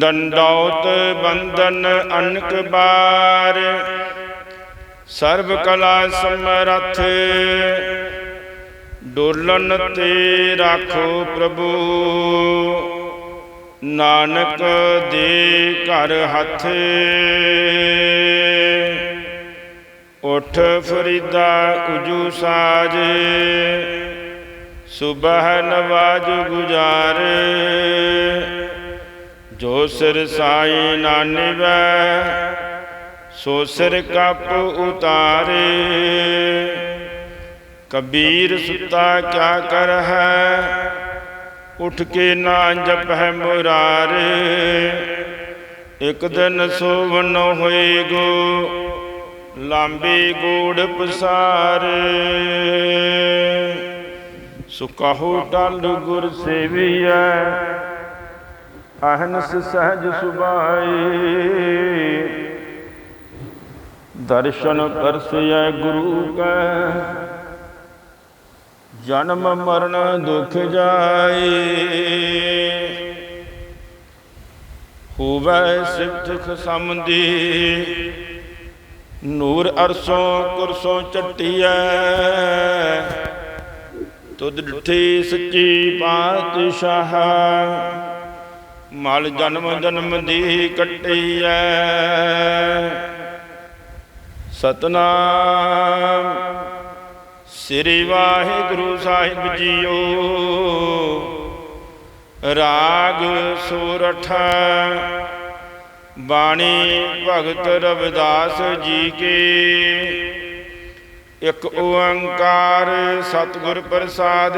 ਦੰਡੌਤ ਬੰਦਨ ਅਨਕ ਬਾਰ ਸਰਬ ਕਲਾ ਸਮਰਥ ਡੋਲਨ ਤੇ ਰਾਖੋ ਪ੍ਰਭੂ ਨਾਨਕ ਦੇ ਘਰ ਹੱਥ ਉਠ ਫਰੀਦਾ ਉਜੂ ਸਾਜ ਸੁਬਹ ਨਵਾਜ ਗੁਜਾਰ ਜੋ ਸਿਰ ਸਾਈ ਨਾ ਨਿਵੈ, ਸੋ ਸਿਰ ਕੱਪ ਉਤਾਰੇ। ਕਬੀਰ ਸੁੱਤਾ ਕਿਆ ਕਰ ਹੈ, ਉਠ ਕੇ ਨਾ ਜਪੈ ਮੁਰਾਰੇ। ਇੱਕ ਦਿਨ ਸੋਵਨ ਹੋਏਗੋ ਲਾਂਬੀ ਗੂੜ ਪਸਾਰੇ। ਸੁਕਹੁ ਟਲ ਗੁਰ ਸੇਵੀਐ ਅਹਨਸ ਸਹਜ ਸੁਭਾਈ। ਦਰਸ਼ਨ ਪਰਸੈ ਗੁਰੂ ਕੈ। ਜਨਮ ਮਰਨ ਦੁਖ ਜਾਏ। ਹੋਵੈ ਸਿਫਤ ਖਸਮਦੀ ਨੂਰ ਅਰਸੋਂ ਕੁਰਸੋਂ ਚਟਿਐ। ਤੁਧ ਡਿਠੀ ਸੱਚੀ ਪਾਤਸ਼ਾਹ। ਮਲ ਜਨਮ ਜਨਮ ਦੀ ਕੱਟਿਐ। ਸਤਨਾਮ ਸ੍ਰੀ ਵਾਹਿਗੁਰੂ ਸਾਹਿਬ ਜੀਓ। ਰਾਗ ਸੂਰਠ ਬਾਣੀ ਭਗਤ ਰਵਿਦਾਸ ਜੀ ਕੇ। ਇੱਕ ਓੰਕਾਰ ਸਤਿਗੁਰ ਪ੍ਰਸਾਦ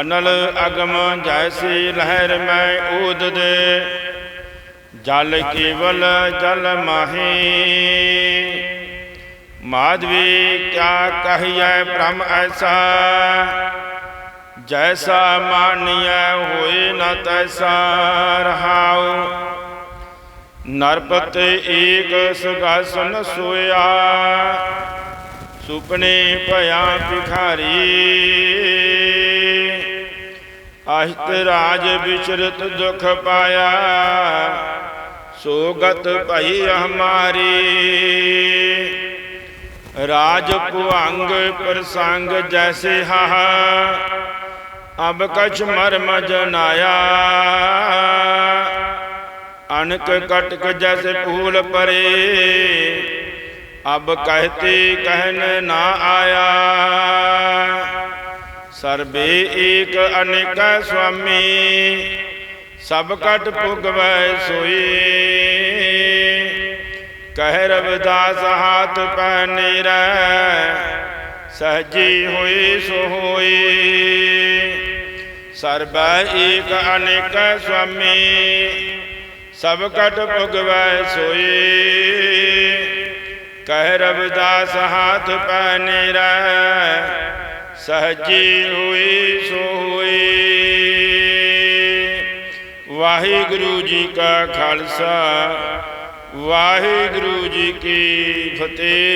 ਅਨਲ ਅਗਮ ਜੈਸੀ ਲਹਿਰ ਮੈਂ ਊਦਦ। ਜਲ ਕੇਵਲ ਜਲ ਮਾਹੀ। ਮਾਧਵੀ ਕਿਆ ਕਹੀਐ ਬ੍ਰਹਮ ਐਸਾ? ਜੈਸਾ ਮਾਨਿਐ ਹੋਏ ਨ ਤੈਸਾ ਰਹਾਉ। ਨਰਪਤ ਏਕ ਸੁਗਾਸਨ ਸੋਇਆ। ਸੁਪਨੇ ਭਇਆ ਭਿਖਾਰੀ। ਅਹਿਤ ਰਾਜ ਵਿਚਰਤ ਦੁਖ ਪਾਇਆ। ਸੋਗਤ ਭਈ ਹਮਾਰੀ। ਰਾਜ ਭੁਅੰਗ ਪ੍ਰਸੰਗ ਜੈਸੇ ਹਾ ਅਬ ਕਛ ਮਰਮ ਜਨਾਇਆ। ਅਨਕ ਕਟਕ ਜੈਸੇ ਫੂਲ ਪਰੇ। ਅਬ ਕਹਤੇ ਕਹਿਨ ਨਾ ਆਇਆ। ਸਰਬੇ ਏਕ ਅਨੇਕ ਸੁਆਮੀ, ਸਭ ਕਟ ਪੁਗਵੈ ਸੋਈ। ਕਹਿ ਰਵਿਦਾਸ, ਹਾਥ ਪੈ ਨੀਰੈ, ਸਹਜੀ ਹੋਈ ਸੋ ਹੋਈ। ਸਰਬੈ ਏਕ ਅਨੇਕ ਸੁਆਮੀ, ਸਭ ਕਟ ਪੁਗਵੈ ਸੋਈ। ਕਹਿ ਰਵਿਦਾਸ, ਹਾਥ ਪੈ ਨੀਰੈ ਸਹਜੀ ਹੋਈ ਸੋ ਹੋਈ ਵਾਹਿਗੁਰੂ ਜੀ ਕਾ ਖਾਲਸਾ ਵਾਹਿਗੁਰੂ ਜੀ ਕੀ ਫਤਿਹ।